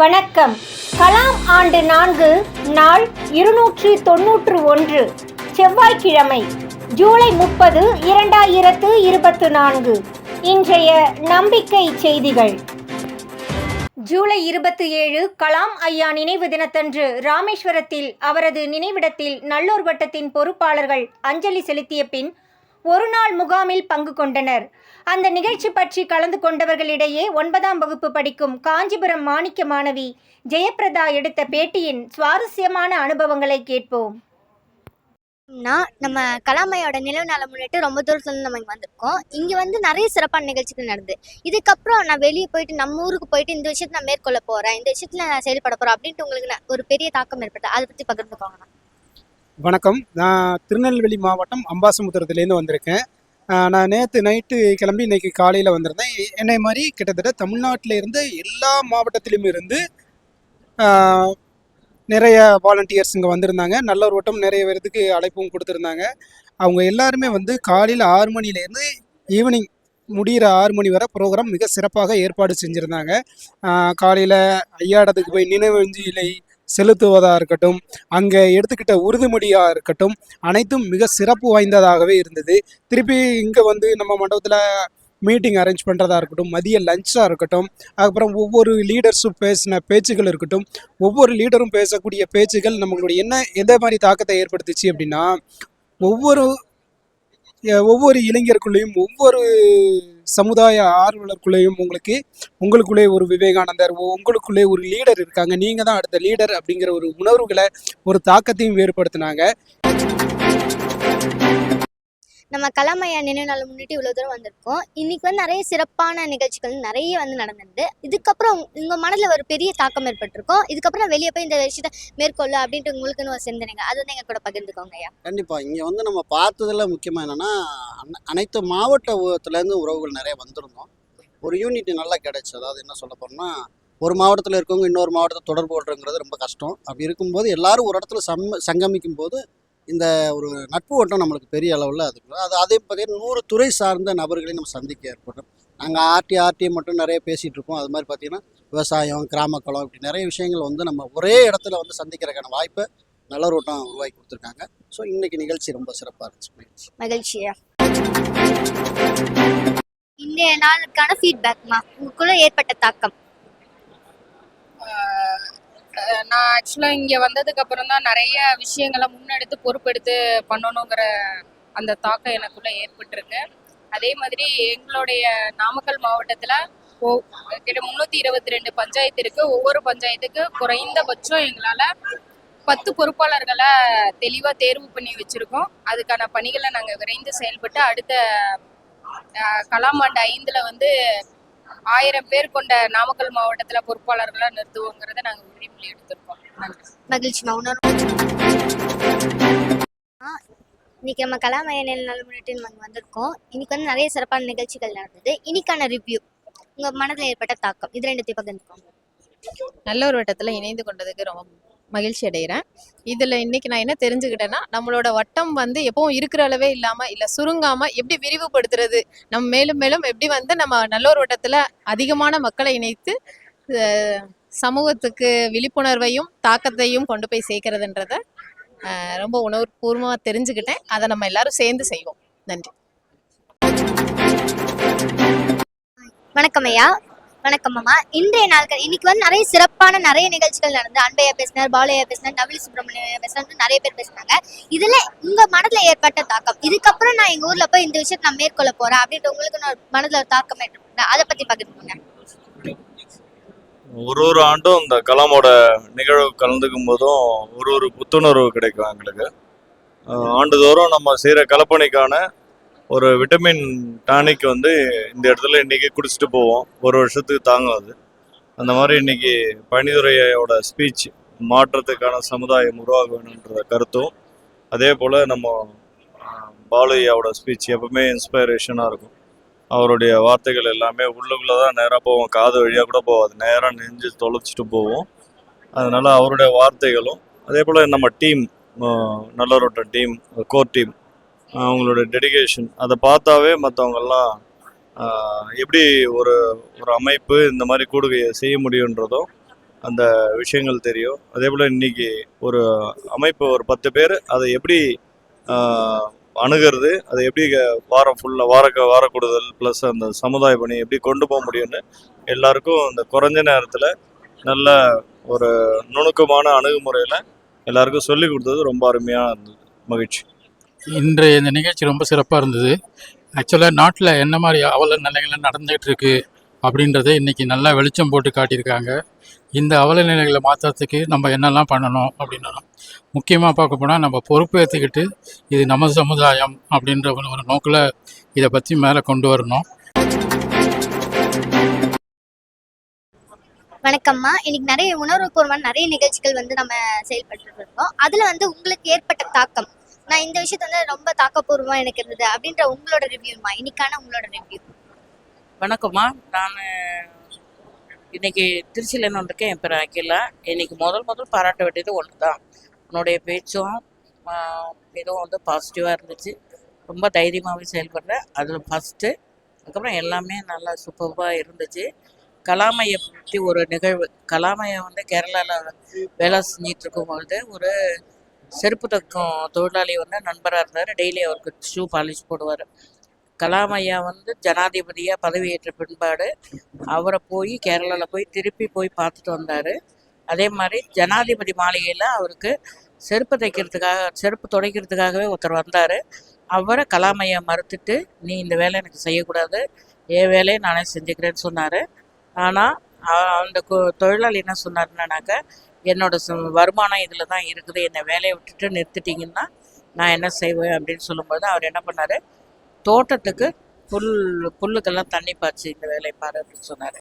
வணக்கம். கலாம் ஆண்டு நான்கு நாள் இருநூற்று தொன்னூற்று ஒன்று செவ்வாய்க்கிழமை ஜூலை முப்பது இரண்டாயிரத்து இருபத்து நான்கு. இன்றைய நம்பிக்கை செய்திகள். ஜூலை இருபத்தி ஏழு கலாம் ஐயா நினைவு தினத்தன்று ராமேஸ்வரத்தில் அவரது நினைவிடத்தில் நல்லூர் வட்டத்தின் பொறுப்பாளர்கள் அஞ்சலி செலுத்திய பின் ஒரு நாள் முகாமில் பங்கு கொண்டனர். அந்த நிகழ்ச்சி பற்றி கலந்து கொண்டவர்களிடையே ஒன்பதாம் வகுப்பு படிக்கும் காஞ்சிபுரம் மாணிக்க மாணவி ஜெயபிரதா எடுத்த பேட்டியின் சுவாரஸ்யமான அனுபவங்களை கேட்போம். நான் நம்ம கலாமையோட நினைவு நாளை முன்னிட்டு ரொம்ப தூரத்துல நம்ம இங்கே வந்திருக்கோம். இங்கே வந்து நிறைய சிறப்பான நிகழ்ச்சிகள் நடந்து. இதுக்கப்புறம் நான் வெளியே போயிட்டு நம்ம ஊருக்கு போயிட்டு இந்த விஷயத்தை நான் மேற்கொள்ள போகிறேன் இந்த விஷயத்தில் நான் செயல்பட போகிறேன் அப்படின்ட்டு உங்களுக்கு நான் ஒரு பெரிய தாக்கம் ஏற்பட்டது அதை பற்றி பகிர்ந்துக்கோங்க. வணக்கம். நான் திருநெல்வேலி மாவட்டம் அம்பாசமுத்திரத்துலேருந்து வந்திருக்கேன். நான் நேற்று நைட்டு கிளம்பி இன்னைக்கு காலையில் வந்திருந்தேன். என்னை மாதிரி கிட்டத்தட்ட தமிழ்நாட்டில் இருந்து எல்லா மாவட்டத்திலும் இருந்து நிறைய வாலண்டியர்ஸ் இங்கே வந்திருந்தாங்க. நல்ல ஒரு வட்டம் நிறைய பேர்த்துக்கு அழைப்பும் கொடுத்துருந்தாங்க. அவங்க எல்லாருமே வந்து காலையில் ஆறு மணிலேருந்து ஈவினிங் முடிகிற ஆறு மணி வரை ப்ரோக்ராம் மிக சிறப்பாக ஏற்பாடு செஞ்சுருந்தாங்க. காலையில் ஐயாடத்துக்கு போய் நினைவஞ்சலியை செலுத்துவதாக இருக்கட்டும் அங்கே எடுத்துக்கிட்ட உறுதிமொழியாக இருக்கட்டும் அனைத்தும் மிக சிறப்பு வாய்ந்ததாகவே இருந்தது. திருப்பி இங்கே வந்து நம்ம மண்டபத்தில் மீட்டிங் அரேஞ்ச் பண்ணுறதா இருக்கட்டும் மதிய லஞ்சாக இருக்கட்டும் அதுக்கப்புறம் ஒவ்வொரு லீடர்ஸும் பேசின பேச்சுகள் இருக்கட்டும் ஒவ்வொரு லீடரும் பேசக்கூடிய பேச்சுகள் நம்மளுடைய என்ன எந்த மாதிரி தாக்கத்தை ஏற்படுத்துச்சு அப்படின்னா ஒவ்வொரு ஒவ்வொரு இளைஞருக்குள்ளேயும் ஒவ்வொரு சமுதாய ஆர்வலருக்குள்ளேயும் உங்களுக்கு உங்களுக்குள்ளே ஒரு விவேகானந்தர் உங்களுக்குள்ளே ஒரு லீடர் இருக்காங்க. நீங்கள் தான் அடுத்த லீடர் அப்படிங்கிற ஒரு உணர்வுகளை ஒரு தாக்கத்தையும் ஏற்படுத்தினாங்க நம்ம கலாமையா நினைவு நாள் முன்னிட்டு இவ்வளோ தூரம் வந்திருக்கோம். இன்னைக்கு வந்து நிறைய சிறப்பான நிகழ்ச்சிகள் நிறைய வந்து நடந்தது இதுக்கப்புறம் உங்கள் மனதில் ஒரு பெரிய தாக்கம் ஏற்பட்டிருக்கும். இதுக்கப்புறம் வெளியே போய் இந்த விஷயத்தை மேற்கொள்ள அப்படின்ட்டு உங்களுக்குன்னு ஒரு சிந்தனைங்க அது வந்து எங்க கூட பகிர்ந்துக்கோங்க ஐயா. கண்டிப்பாக இங்கே வந்து நம்ம பார்த்ததுல முக்கியமாக என்னென்னா அனைத்து மாவட்டத்துலேருந்து உறவுகள் நிறைய வந்திருந்தோம். ஒரு யூனிட் நல்லா கிடைச்சு. அதாவது என்ன சொல்ல போறோம்னா ஒரு மாவட்டத்தில் இருக்கவங்க இன்னொரு மாவட்டத்தை தொடர்பு கொள்றதுங்கிறது ரொம்ப கஷ்டம். அப்படி இருக்கும்போது எல்லாரும் ஒரு இடத்துல சம் சங்கமிக்கும் போது இந்த ஒரு நட்பு ஓட்டம் நம்மளுக்கு பெரிய அளவில் அது. அது அதே பார்த்தீங்கன்னா நூறு துறை சார்ந்த நபர்களையும் நம்ம சந்திக்க ஏற்படும். நாங்கள் ஆர்டி ஆர்டி மட்டும் நிறைய பேசிகிட்டு இருப்போம் அது மாதிரி பார்த்தீங்கன்னா விவசாயம் கிராமக்களம் இப்படி நிறைய விஷயங்கள் வந்து நம்ம ஒரே இடத்துல வந்து சந்திக்கிறதுக்கான வாய்ப்பை நல்ல ஓட்டம் உருவாக்கி கொடுத்துருக்காங்க. ஸோ இன்னைக்கு நிகழ்ச்சி ரொம்ப சிறப்பாக இருந்துச்சு. மகிழ்ச்சியா இன்றைய நாளுக்கான ஃபீட்பேக்மா உங்களுக்குள்ள ஏற்பட்ட தாக்கம். நான் ஆக்சுவலாக இங்கே வந்ததுக்கு அப்புறம் தான் நிறைய விஷயங்களை முன்னெடுத்து பொறுப்பெடுத்து பண்ணணுங்கிற அந்த தாக்கம் எனக்குள்ள ஏற்பட்டிருக்கு. அதே மாதிரி எங்களுடைய நாமக்கல் மாவட்டத்தில் ஓ கிட்ட முந்நூற்றி இருபத்தி ரெண்டு பஞ்சாயத்து இருக்கு. ஒவ்வொரு பஞ்சாயத்துக்கு குறைந்தபட்சம் எங்களால் பத்து பொறுப்பாளர்களை தெளிவாக தேர்வு பண்ணி வச்சுருக்கோம். அதுக்கான பணிகளை நாங்கள் விரைந்து செயல்பட்டு அடுத்த ஆஹ் கலாமாண்டு ஐந்தில் வந்து ஆயிரம் பேர் கொண்ட நாமக்கல் மாவட்டத்துல பொறுப்பாளர்களா நிறுத்துவோங்கிறத நாங்க உறுதிமொழி எடுத்திருக்கோம். ஆ, இன்னைக்கு நம்ம கலாமய நிலை நாள் முன்னிட்டு வந்திருக்கோம். இன்னைக்கு வந்து நிறைய சிறப்பான நிகழ்ச்சிகள் நடந்தது. இன்னைக்கான ரிவ்யூ உங்க மனதில் ஏற்பட்ட தாக்கம் இது ரெண்டுத்தையும் பகிர்ந்துக்கோங்க. நல்ல ஒரு வட்டத்தில் இணைந்து கொண்டதுக்கு ரொம்ப மகிழ்ச்சி அடைகிறேன் இதில் இன்னைக்கு நான் என்ன தெரிஞ்சுக்கிட்டேன்னா நம்மளோட வட்டம் வந்து எப்பவும் இருக்கிற அளவே இல்லாமல் இல்லை சுருங்காமல் எப்படி விரிவுபடுத்துறது நம்ம மேலும் மேலும் எப்படி வந்து நம்ம நல்லோர் வட்டத்தில் அதிகமான மக்களை இணைத்து சமூகத்துக்கு விழிப்புணர்வையும் தாக்கத்தையும் கொண்டு போய் சேர்க்கறதுன்றத ரொம்ப உணர்வுபூர்வமாக தெரிஞ்சுக்கிட்டேன். அதை நம்ம எல்லாரும் சேர்ந்து செய்வோம். நன்றி. வணக்கம் ஐயா. வணக்கம் அம்மா இன்றைய நாட்கள் இன்னைக்கு வந்து நிறைய சிறப்பான நிறைய நிகழ்ச்சிகள் நடந்து அன்பையா பேசினார் பாலையா பேசினார் நவீல் சுப்பிரமணியம் பேசினார் நிறைய பேர் பேசினாங்க. இதுல உங்க மனதுல ஏற்பட்ட தாக்கம் இதுக்கப்புறம் நான் எங்க ஊர்ல போய் இந்த விஷயத்தை நான் மேற்கொள்ள போறேன் அப்படின்ட்டு உங்களுக்கு நான் மனதுல ஒரு தாக்கம் ஏற்பட்டா அதை பத்தி பகிர்ந்துக்கோங்க. ஒரு ஒரு ஆண்டும் இந்த கலாமோட நிகழ்வு கலந்துக்கும் போதும் ஒரு ஒரு புத்துணர்வு கிடைக்கும் எங்களுக்கு. ஆண்டுதோறும் நம்ம செய்கிற கலப்பணிக்கான ஒரு விட்டமின் டானிக் வந்து இந்த இடத்துல இன்னைக்கு குடிச்சிட்டு போவோம். ஒரு வருஷத்துக்கு தாங்கும் அது. அந்த மாதிரி இன்னைக்கு பணிதுரையோட ஸ்பீச் மாற்றத்துக்கான சமுதாயம் உருவாக வேணுன்ற கருத்தும் அதே போல் நம்ம பாலையாவோட ஸ்பீச் எப்பவுமே இன்ஸ்பைரேஷனாக இருக்கும். அவருடைய வார்த்தைகள் எல்லாமே உள்ளுக்குள்ளே தான் நேராக போவோம். காது வழியாக கூட போகாது. நேராக நெஞ்சு தொலைச்சிட்டு போவோம். அதனால் அவருடைய வார்த்தைகளும் அதே போல் நம்ம டீம் நல்லரோட்ட டீம் கோர் டீம் அவங்களோட டெடிகேஷன் அதை பார்த்தாவே மற்றவங்கெல்லாம் எப்படி ஒரு ஒரு அமைப்பு இந்த மாதிரி கூடுகையை செய்ய முடியுன்றதும் அந்த விஷயங்கள் தெரியும். அதே போல் இன்னைக்கு ஒரு அமைப்பு ஒரு பத்து பேர் அதை எப்படி அணுகிறது அதை எப்படி வாரம் ஃபுல்லாக வாரக்க வார கூடுதல் ப்ளஸ் அந்த சமுதாய பணி எப்படி கொண்டு போக முடியும்னு எல்லாருக்கும் அந்த குறைஞ்ச நேரத்தில் நல்ல ஒரு நுணுக்கமான அணுகுமுறையில் எல்லாருக்கும் சொல்லி கொடுத்தது ரொம்ப அருமையாக இருந்தது. மகிழ்ச்சி. இன்றைய இந்த நிகழ்ச்சி ரொம்ப சிறப்பாக இருந்தது. ஆக்சுவலாக நாட்டில் என்ன மாதிரி அவல நிலைகள் நடந்துகிட்டு இருக்கு அப்படின்றத இன்றைக்கி நல்லா வெளிச்சம் போட்டு காட்டியிருக்காங்க. இந்த அவல நிலைகளை மாற்றுறதுக்கு நம்ம என்னெல்லாம் பண்ணணும் அப்படின்னா முக்கியமாக பார்க்க போனால் நம்ம பொறுப்பேற்றுக்கிட்டு இது நம்ம சமுதாயம் அப்படின்ற ஒரு நோக்கில் இதை பற்றி மேலே கொண்டு வரணும். வணக்கம்மா. இன்னைக்கு நிறைய உணர்வுபூர்வமான நிறைய நிகழ்ச்சிகள் வந்து நம்ம செயல்பட்டு இருக்கோம். அதில் வந்து உங்களுக்கு ஏற்பட்ட தாக்கம் நான் இந்த விஷயத்த வந்து ரொம்ப தாக்கப்பூர்வமா எனக்கு இருந்தது அப்படின்ற உங்களோட ரிவ்யூமா இன்னைக்கான உங்களோட ரிவ்யூ வணக்கம்மா. நான் இன்னைக்கு திருச்சியில் என்ன இருக்கேன் என் பேர் அகிலா. இன்னைக்கு முதல் முதல் பாராட்ட வேண்டியது ஒன்று தான் உன்னுடைய பேச்சும் இதுவும் வந்து பாசிட்டிவாக இருந்துச்சு. ரொம்ப தைரியமாகவே செயல்படுறேன் அதில் ஃபஸ்ட்டு அதுக்கப்புறம் எல்லாமே நல்லா சூப்பராக இருந்துச்சு. கலாமையை பற்றி ஒரு நிகழ்வு. கலாமையை வந்து கேரளாவில் வேலை செஞ்சிட்டு இருக்கும்பொழுது ஒரு செருப்பு தைக்கும் தொழிலாளி வந்து நண்பராக இருந்தார். டெய்லி அவருக்கு ஷூ பாலிஷ் போடுவார். கலாம் ஐயா வந்து ஜனாதிபதியாக பதவியேற்ற பின்பாடு அவரை போய் கேரளாவில் போய் திருப்பி போய் பார்த்துட்டு வந்தார். அதே மாதிரி ஜனாதிபதி மாளிகையில் அவருக்கு செருப்பு தைக்கிறதுக்காக செருப்பு துடைக்கிறதுக்காகவே ஒருத்தர் வந்தார். அவரை கலாமையை மறுத்துட்டு நீ இந்த வேலை எனக்கு செய்யக்கூடாது. என் வேலையை நானே செஞ்சுக்கிறேன்னு சொன்னார். ஆனால் அந்த கு- தொழிலாளி என்ன சொன்னாருன்னாக்க என்னோட வருமானம் இதில் தான் இருக்குது. என்னை வேலையை விட்டுட்டு நிறுத்திட்டீங்கன்னா நான் என்ன செய்வேன்? அப்படின்னு சொல்லும்போது அவர் என்ன பண்ணார்? தோட்டத்துக்கு புல் புல்லுக்கெல்லாம் தண்ணி பாய்ச்சி இந்த வேலையை பாரு அப்படின்னு சொன்னார்.